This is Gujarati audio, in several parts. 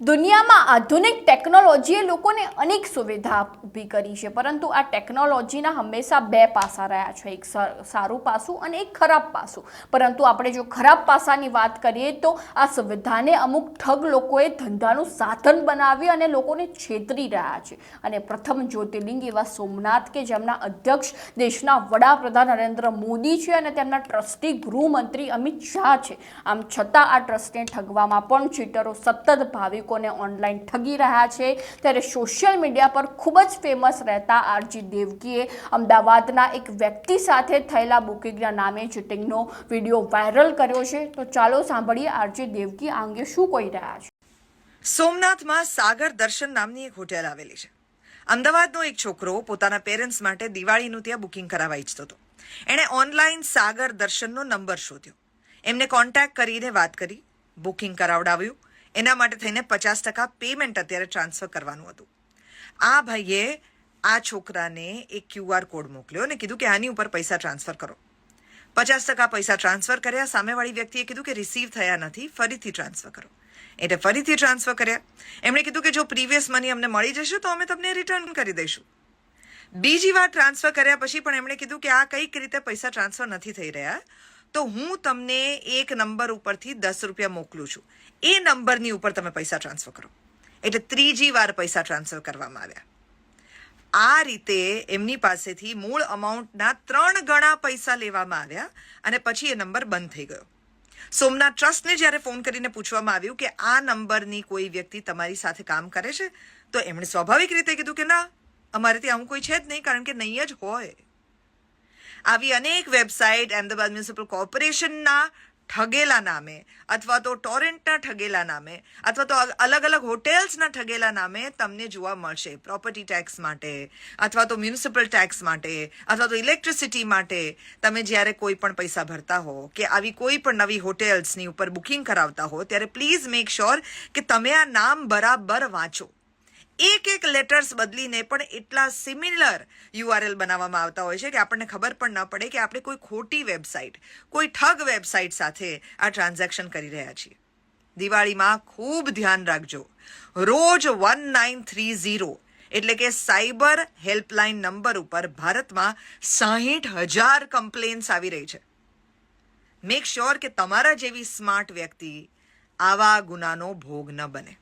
દુનિયામાં આધુનિક ટેકનોલોજીએ લોકોને અનેક સુવિધા ઊભી કરી છે, પરંતુ આ ટેકનોલોજીના હંમેશા બે પાસા રહ્યા છે, એક સારું પાસું અને એક ખરાબ પાસું. પરંતુ આપણે જો ખરાબ પાસાની વાત કરીએ તો આ સુવિધાને અમુક ઠગ લોકોએ ધંધાનું સાધન બનાવી અને લોકોને છેતરી રહ્યા છે. અને પ્રથમ જ્યોતિર્લિંગ એવા સોમનાથ કે જેમના અધ્યક્ષ દેશના વડાપ્રધાન નરેન્દ્ર મોદી છે અને તેમના ટ્રસ્ટી ગૃહમંત્રી અમિત શાહ છે. આમ છતાં આ ટ્રસ્ટને ઠગવામાં પણ ચીટરો સતત ભાવિકોને ઓનલાઈન ઠગી રહ્યા છે. ત્યારે સોશિયલ મીડિયા પર ખૂબ જ ફેમસ રહેતા આરજી દેવકીએ અમદાવાદના એક વ્યક્તિ સાથે થયેલા બુકિંગના નામે ચીટિંગનો વીડિયો વાયરલ કર્યો છે. તો ચાલો સાંભળીએ આરજી દેવકી આ અંગે શું કહી રહ્યા છે. સોમનાથમાં સાગર દર્શન નામની એક હોટેલ આવેલી છે. અમદાવાદનો એક છોકરો પોતાના પેરેન્ટ્સ માટે દિવાળીનું ત્યાં બુકિંગ કરાવવા ઈચ્છતો હતો. એણે ઓનલાઈન સાગર દર્શનનો નંબર શોધ્યો. એમને કોન્ટેક્ટ કરીને વાત કરી બુકિંગ કરાવડાવ્યું એના માટે થઈને પચાસ ટકા પેમેન્ટ અત્યારે ટ્રાન્સફર કરવાનું હતું. આ ભાઈએ આ છોકરાને એક ક્યુઆર કોડ મોકલ્યો અને કીધું કે આની ઉપર પૈસા ટ્રાન્સફર કરો. પચાસ ટકા પૈસા ટ્રાન્સફર કર્યા. સામેવાળી વ્યક્તિએ કીધું કે રિસીવ થયા નથી, ફરીથી ટ્રાન્સફર કરો. એટલે ફરીથી ટ્રાન્સફર કર્યા. એમણે કીધું કે જો પ્રીવિયસ મની અમને મળી જશે તો અમે તમને રિટર્ન કરી દઈશું. બીજી વાર ટ્રાન્સફર કર્યા પછી પણ એમણે કીધું કે આ કંઈક રીતે પૈસા ટ્રાન્સફર નથી થઈ રહ્યા. તો હું તમને એક નંબર ઉપરથી દસ રૂપિયા મોકલું છું. એ નંબરની ઉપર તમે પૈસા ટ્રાન્સફર કરો. એટલે ત્રીજી વાર પૈસા ટ્રાન્સફર કરવામાં આવ્યા. આ રીતે એમની પાસેથી મૂળ અમાઉન્ટના ત્રણ ગણા પૈસા લેવામાં આવ્યા અને પછી એ નંબર બંધ થઈ ગયો. સોમનાથ ટ્રસ્ટને જ્યારે ફોન કરીને પૂછવામાં આવ્યું કે આ નંબરની કોઈ વ્યક્તિ તમારી સાથે કામ કરે છે, તો એમણે સ્વાભાવિક રીતે કીધું કે ના, અમારે ત્યાં આવું કોઈ છે જ નહીં, કારણ કે નહીં જ હોય. આવી અનેક વેબસાઇટ, અમદાવાદ મ્યુનિસિપલ કોર્પોરેશનના ઠગેલા નામે અથવા તો ટોરેન્ટના ઠગેલા નામે અથવા તો અલગ અલગ હોટેલ્સના ઠગેલા નામે તમને જોવા મળશે. પ્રોપર્ટી ટેક્સ માટે અથવા તો મ્યુનિસિપલ ટેક્સ માટે અથવા તો ઇલેક્ટ્રિસિટી માટે તમે જ્યારે કોઈ પણ પૈસા ભરતા હો કે આવી કોઈ પણ નવી હોટેલ્સની ઉપર બુકિંગ કરાવતા હો ત્યારે પ્લીઝ મેક શ્યોર કે તમે આ નામ બરાબર વાંચો. એક એક લેટર્સ બદલીને પણ એટલા સિમિલર યુઆરએલ બનાવવામાં આવતા હોય છે કે આપણને ખબર પણ ન પડે કે આપણે કોઈ ખોટી વેબસાઇટ કોઈ ઠગ વેબસાઇટ સાથે આ ટ્રાન્ઝેક્શન કરી રહ્યા છીએ. દિવાળીમાં ખૂબ ધ્યાન રાખજો. રોજ વન નાઇન થ્રી ઝીરો એટલે કે સાયબર હેલ્પલાઇન નંબર ઉપર ભારતમાં સાહીઠ હજાર કમ્પ્લેન્સ આવી રહી છે. મેક શ્યોર કે તમારા જેવી સ્માર્ટ વ્યક્તિ આવા ગુનાનો ભોગ ન બને.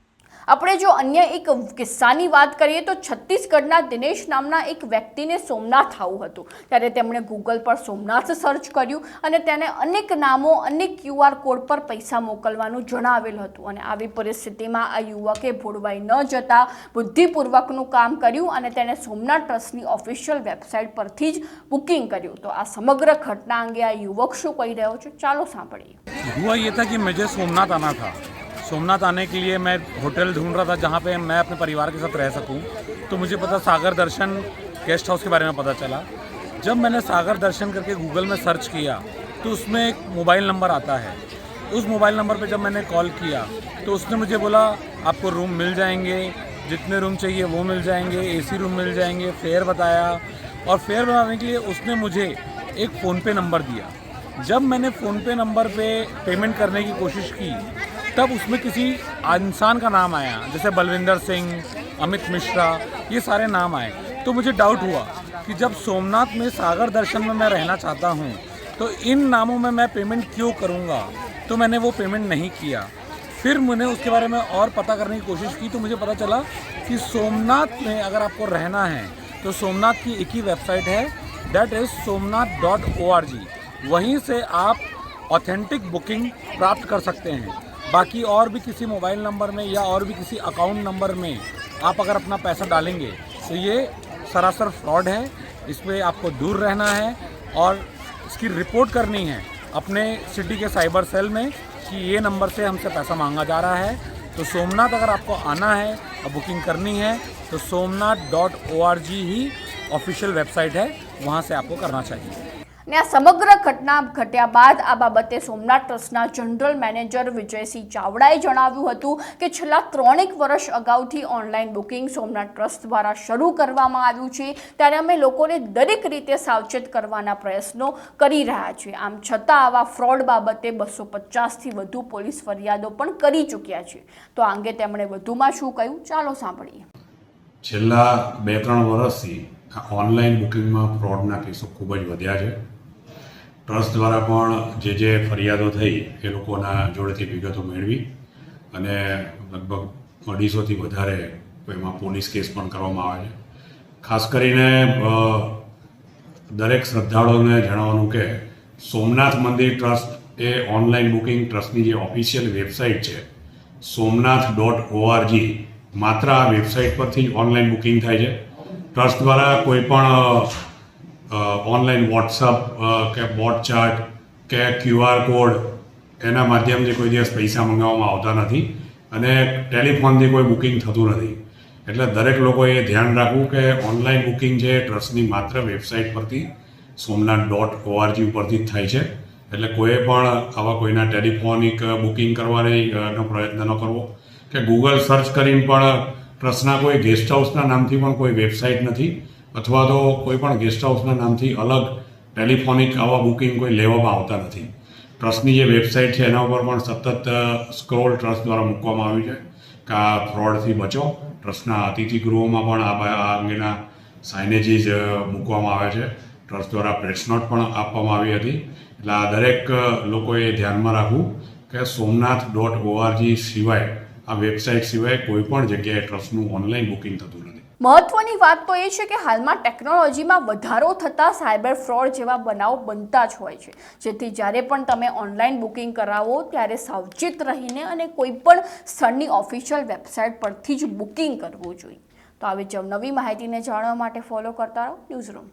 આપણે જો અન્ય એક કિસ્સાની વાત કરીએ તો છત્તીસગઢના દિનેશ નામના એક વ્યક્તિને સોમનાથ આવું હતું. ત્યારે તેમણે ગૂગલ પર સોમનાથ સર્ચ કર્યું અને તેને અનેક નામો, અનેક ક્યુઆર કોડ પર પૈસા મોકલવાનું જણાવેલ હતું. અને આવી પરિસ્થિતિમાં આ યુવકે ભોળવાઈ ન જતા બુદ્ધિપૂર્વકનું કામ કર્યું અને તેણે સોમનાથ ટ્રસ્ટની ઓફિશિયલ વેબસાઇટ પરથી જ બુકિંગ કર્યું. તો આ સમગ્ર ઘટના અંગે આ યુવક શું કહી રહ્યો છે? ચાલો સાંભળીએ. હુઆ યે થા કે મુજે સોમનાથ આના થા सोमनाथ आने के लिए मैं होटल ढूंढ रहा था जहाँ पे मैं अपने परिवार के साथ रह सकूँ। तो मुझे पता सागर दर्शन गेस्ट हाउस के बारे में पता चला। जब मैंने सागर दर्शन करके गूगल में सर्च किया तो उसमें एक मोबाइल नंबर आता है। उस मोबाइल नंबर पे जब मैंने कॉल किया तो उसने मुझे बोला, आपको रूम मिल जाएँगे, जितने रूम चाहिए वो मिल जाएँगे, एसी रूम मिल जाएँगे। फेयर बताया और फेयर बनाने के लिए उसने मुझे एक फ़ोनपे नंबर दिया। जब मैंने फ़ोनपे नंबर पे पेमेंट करने की कोशिश की तब उसमें किसी इंसान का नाम आया, जैसे बलविंदर सिंह, अमित मिश्रा, ये सारे नाम आए। तो मुझे डाउट हुआ कि जब सोमनाथ में सागर दर्शन में मैं रहना चाहता हूँ तो इन नामों में मैं पेमेंट क्यों करूँगा? तो मैंने वो पेमेंट नहीं किया। फिर मैंने उसके बारे में और पता करने की कोशिश की तो मुझे पता चला कि सोमनाथ में अगर आपको रहना है तो सोमनाथ की एक ही वेबसाइट है that is Somnath dot O R G वहीं से आप ऑथेंटिक बुकिंग प्राप्त कर सकते हैं। बाकी और भी किसी मोबाइल नंबर में या और भी किसी अकाउंट नंबर में आप अगर अपना पैसा डालेंगे तो ये सरासर फ्रॉड है। इस पर आपको दूर रहना है और इसकी रिपोर्ट करनी है अपने सिटी के साइबर सेल में कि ये नंबर से हमसे पैसा मांगा जा रहा है। तो सोमनाथ अगर आपको आना है और बुकिंग करनी है तो Somnath dot O R G ही ऑफिशियल वेबसाइट है। वहाँ से आपको करना चाहिए। અને આ સમગ્ર ઘટના ઘટ્યા બાદ આ બાબતે સોમનાથ ટ્રસ્ટના જનરલ મેનેજર વિજયસિંહ ચાવડાએ જણાવ્યું હતું કે છેલ્લા ત્રણેક વર્ષ અગાઉથી ઓનલાઈન બુકિંગ સોમનાથ ટ્રસ્ટ દ્વારા શરૂ કરવામાં આવ્યું છે, ત્યારે અમે લોકોને દરેક રીતે સાવચેત કરવાના પ્રયત્નો કરી રહ્યા છીએ. આમ છતાં આવા ફ્રોડ બાબતે બસો પચાસથી વધુ પોલીસ ફરિયાદો પણ કરી ચૂક્યા છે. તો આ અંગે તેમણે વધુમાં શું કહ્યું? ચાલો સાંભળીએ. છેલ્લા બે ત્રણ વર્ષથી ઓનલાઈન બુકિંગમાં ફ્રોડના કેસો ખૂબ જ વધ્યા છે. ટ્રસ્ટ દ્વારા પણ જે જે ફરિયાદો થઈ એ લોકોના જોડેથી વિગતો મેળવી અને લગભગ અઢીસોથી વધારે એમાં પોલીસ કેસ પણ કરવામાં આવે છે. ખાસ કરીને દરેક શ્રદ્ધાળુઓને જણાવવાનું કે સોમનાથ મંદિર ટ્રસ્ટ એ ઓનલાઈન બુકિંગ ટ્રસ્ટની જે ઓફિશિયલ વેબસાઇટ છે, સોમનાથ ડોટ ઓઆરજી માત્ર આ વેબસાઇટ પરથી જ ઓનલાઈન બુકિંગ થાય છે. ટ્રસ્ટ દ્વારા કોઈ પણ ઓનલાઈન વોટ્સઅપ કે બોટ ચાર્ટ કે ક્યુઆર કોડ એના માધ્યમથી કોઈ દિવસ પૈસા મંગાવવામાં આવતા નથી અને ટેલિફોનથી કોઈ બુકિંગ થતું નથી. એટલે દરેક લોકોએ ધ્યાન રાખવું કે ઓનલાઈન બુકિંગ છે ટ્રસ્ટની માત્ર વેબસાઇટ પરથી સોમનાથ ડોટ ઓઆરજી ઉપરથી જ થાય છે. એટલે કોઈએ પણ આવા કોઈના ટેલિફોનિક બુકિંગ કરવાની પ્રયત્ન ન કરવો. કે ગૂગલ સર્ચ કરીને પણ ટ્રસ્ટના કોઈ ગેસ્ટ હાઉસના નામથી પણ કોઈ વેબસાઇટ નથી. અથવા તો કોઈ પણ ગેસ્ટ હાઉસના નામથી અલગ ટેલિફોનિક આવા બુકિંગ કોઈ લેવામાં આવતા નથી. ટ્રસ્ટની જે વેબસાઇટ છે, એના ઉપર પણ સતત સ્ક્રોલ ટ્રસ્ટ દ્વારા મૂકવામાં આવ્યું છે કે આ ફ્રોડથી બચો. ટ્રસ્ટના અતિથિ ગૃહોમાં પણ આ અંગેના સાઇનેજીસ મૂકવામાં આવે છે. ટ્રસ્ટ દ્વારા પ્રેસ નોટ પણ આપવામાં આવી હતી. એટલે આ દરેક લોકોએ ધ્યાનમાં રાખવું કે સોમનાથ ડોટ ઓઆરજી સિવાય, આ વેબસાઇટ સિવાય કોઈ પણ જગ્યાએ ટ્રસ્ટનું ઓનલાઈન બુકિંગ થતું નથી. મહત્વની વાત તો એ છે કે હાલમાં ટેકનોલોજીમાં વધારો થતાં સાયબર ફ્રોડ જેવા બનાવ બનતા જ હોય છે. જેથી જ્યારે પણ તમે ઓનલાઈન બુકિંગ કરાવો, ત્યારે સાવચેત રહીને અને કોઈ પણ સ્થળની ઓફિશિયલ વેબસાઇટ પરથી જ બુકિંગ કરવું જોઈએ. તો આવી જ નવી માહિતીને જાણવા માટે ફોલો કરતા રહો. News room.